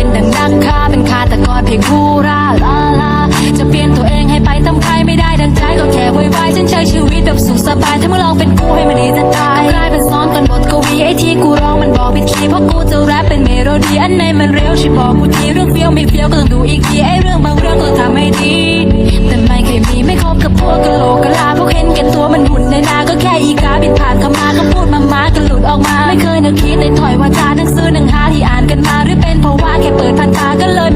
็นดังดังคาเป็นคาตะกอนเพียงคู่ราลาลา จะเปลี่ยนตัวเองให้ไปทำใครไม่ได้ดังใจก็แค่วยวายฉันใช้ชีวิตแบบสุขสบายถ้ามึงลองเป็นกูให้มันดีจะตายกลายเป็นซ้อนกันบทกวีไอที่กูร้องมันบอกผิดคีย์เพราะกูจะแรปเป็นเมโลดี้อันไหนมันเร็วช่วยบอกกูทีเรื่องเฟี้ยวไม่เฟี้ยวก็ต้องดูอีกทีไอเรื่องบางเรื่องก็ทำให้ดี แต่ไม่เคยมีไม่คบกับพวกกะโหลกกะลาพวกเห็นแก่ตัวมันหุ่นในนาก็แค่อีกาบินผ่านเข้ามาก็พูดมามาก็หลุดออกมา ไม่เคยนึกคิดในถอยวาจาหนังสือหนังหาที่อ่านกันมาหรือเป็น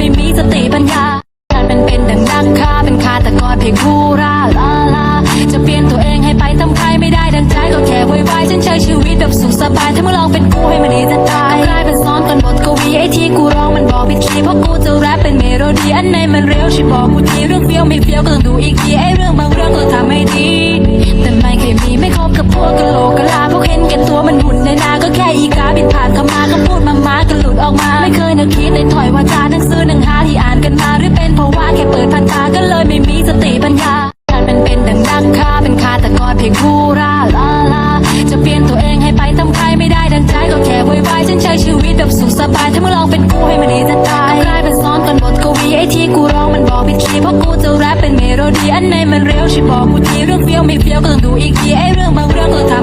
ไม่มีสติปัญญาการเป็นเป็นดังนักฆ่าเป็นฆาตกรเพียงผู้ราลาลา จะเปลี่ยนตัวเองให้ไปทำใครไม่ได้ดังใจก็แค่วยวายฉันใช้ชีวิตแบบสุขสบายถ้ามึงลองเป็นกูให้มันดีจะตายกลายเป็นซ้อนกันบทกวีไอที่กูร้องมันบอกผิดคีย์เพราะกูจะแรปเป็นเมโลดี้อันไหนมันเร็วช่วยบอกกูทีเรื่องเฟี้ยวไม่เฟี้ยวก็ต้องดูอีกทีไอเรื่องบางเรื่องก็ทำให้ดี แต่ไม่เคยมีไม่คบกับพวกกะโหลกกะลาพวกเห็นแก่ตัวมันหุ่นในนาก็แค่อีกาบินผ่านเข้ามาก็พูดมามาก็หลุดออกมา ไม่เคยนึกคิดในถอยวาจานัง ดพันตาก็เลยไม่มีสติปัญญาการเป็นเป็นดังนักฆ่าเป็นฆาตกรเพียงผู้ราลาลา จะเปลี่ยนตัวเองให้ไปทำใครไม่ได้ดังใจก็แค่วยวายฉันใช้ชีวิตแบบสุขสบายถ้ามึงลองเป็นกูให้มันดีจะตายกลายเป็นซ้อนกันบทกวีไอที่กูร้องมันบอกผิดคีย์เพราะกูจะแรปเป็นเมโลดี้อันไหนมันเร็วช่วยบอกกูทีเรื่องเฟี้ยวไม่เฟี้ยวก็ต้องดูอีกทีไอเรื่องบางเรื่องก็ทำ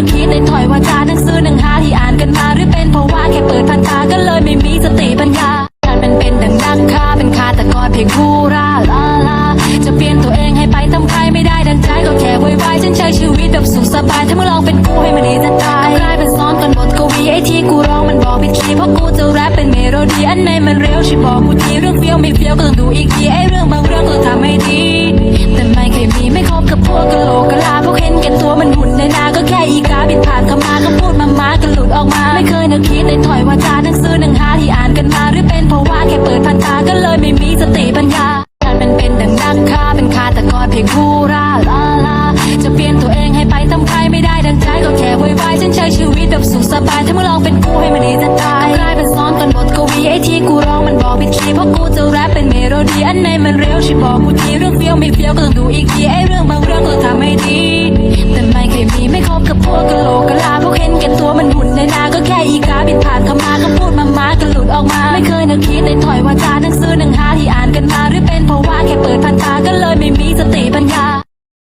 นึกคิดในถอยวาจาหนังสือหนังหาที่อ่านกันมาหรือเป็นเพราะว่าแค่เปิดพันตาก็เลยไม่มีสติปัญญาการเป็นเป็นดังนักฆ่าเป็นฆาตกรเพียงผู้ราลาลาจะเปลี่ยนตัวเองให้ไปทำใครไม่ได้ดังใจก็แค่วยวายฉันใช้ชีวิตแบบสุขสบายถ้ามึงลองเป็นกูให้มันดีจะตายกลายเป็นซ้อนกันบทกวีไอ้ที่กูร้องมันบอกผิดคีย์เพราะกูจะแรปเป็นเมโลดี้อันไหนมันเร็วช่วยบอกกูทีเรื่องเฟี้ยวไม่เฟี้ยวก็ต้องดูอีกที ออกมา ไม่เคยนึกคิดในถอยวาจาหนังสือหนังหาที่อ่านกันมาหรือเป็นเพราะว่าแค่เปิดพันตาก็เลยไม่มีสติปัญญาการเป็นเป็นดังนักฆ่าเป็นฆาตกรเพียงผู้ราลาลาจะเปลี่ยนตัวเองให้ไปทำใครไม่ได้ดังใจก็แค่วยวายฉันใช้ชีวิตแบบสุขสบายถ้ามึงลองเป็นกูให้มันดีจะตายกลายเป็นซ้อนกันบทกวีไอ้ที่กูร้องมันบอกผิดคีย์เพราะกูจะแรปเป็นเมโลดี้อันไหนมันเร็วช่วยบอกกูทีเรื่องเฟี้ยวไม่เฟี้ยวก็ต้องดูอีกทีไอ้เรื่องบางเรื่องก็ทำให้ดี แต่ไม่เคยมีไม่คบกับพวกกะโหลก ออกมา ไม่เคยนึกคิดในถอยวาจาหนังสือหนังหาที่อ่านกันมาหรือเป็นเพราะว่าแค่เปิดพันตาก็เลยไม่มีสติปัญญา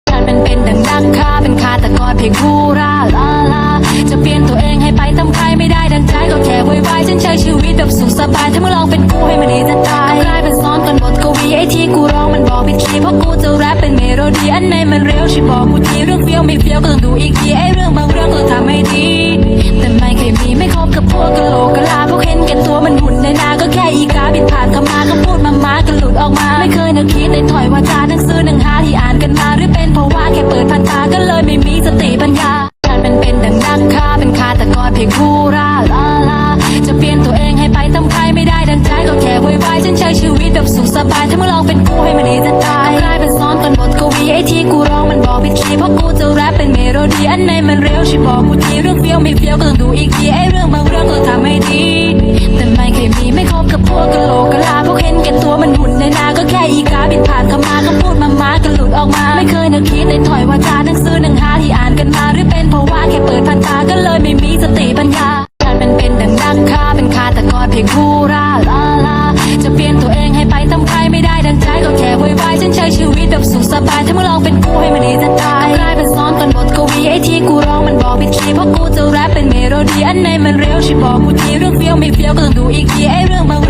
การเป็นเป็นดังนักฆ่าเป็นฆาตกรเพียงผู้ราลาลาจะเปลี่ยนตัวเองให้ไปทำใครไม่ได้ดังใจก็แค่วยวายฉันใช้ชีวิตแบบสุขสบายถ้ามึงลองเป็นกูให้มันดีจะตายกลายเป็นซ้อนกันบทกวีไอที่กูร้องมันบอกผิดคีย์เพราะกูจะแรปเป็นเมโลดี้อันไหนมันเร็วช่วยบอกกูทีเรื่องเฟี้ยวไม่เฟี้ยวก็ต้องดูอีกทีไอเก็หลุดออกมา ไม่เคยนึกคิดในถอยวาจาหนังสือหนังหาที่อ่านกันมาหรือเป็นเพราะว่าแค่เปิดพันตาก็เลยไม่มีสติปัญญาการเป็นเป็นดังนักฆ่าเป็นฆาตกรเพียงผู้ราลาลาจะเปลี่ยนตัวเองให้ไปทำใครไม่ได้ดังใจก็แค่วยวายฉันใช้ชีวิตแบบสุขสบายถ้ามึงลองเป็นกูให้มันดีจะตายกลายเป็นซ้อนกันบทกวีไอที่กูร้องมันบอกผิดคีย์เพราะกูจะแรปเป็นเมโลดี้อันไหนมันเร็วช่วยบอกกูทีเรื่องเฟี้ยวไม่เฟี้ยวก็ต้องดูอีกทีไอเรื่อง ยงผู้ราลาลา จะเปลี่ยนตัวเองให้ไปทำใครไม่ได้ดังใจก็แค่วยวายฉันใช้ชีวิตแบบสุขสบาย ถ้ามึงลองเป็นกูให้มันดีจะตายกลายเป็นซ้อนกันบทกวีไอ้ที่กูร้องมันบอกผิดคีย์เพราะกูจะแรปเป็นเมโลดี้อันไหนมันเร็วช่วยบอกกูทีเรื่องเฟี้ยวไม่เฟี้ยวก็ต้องดูอีกทีไอ้เรื่องบาง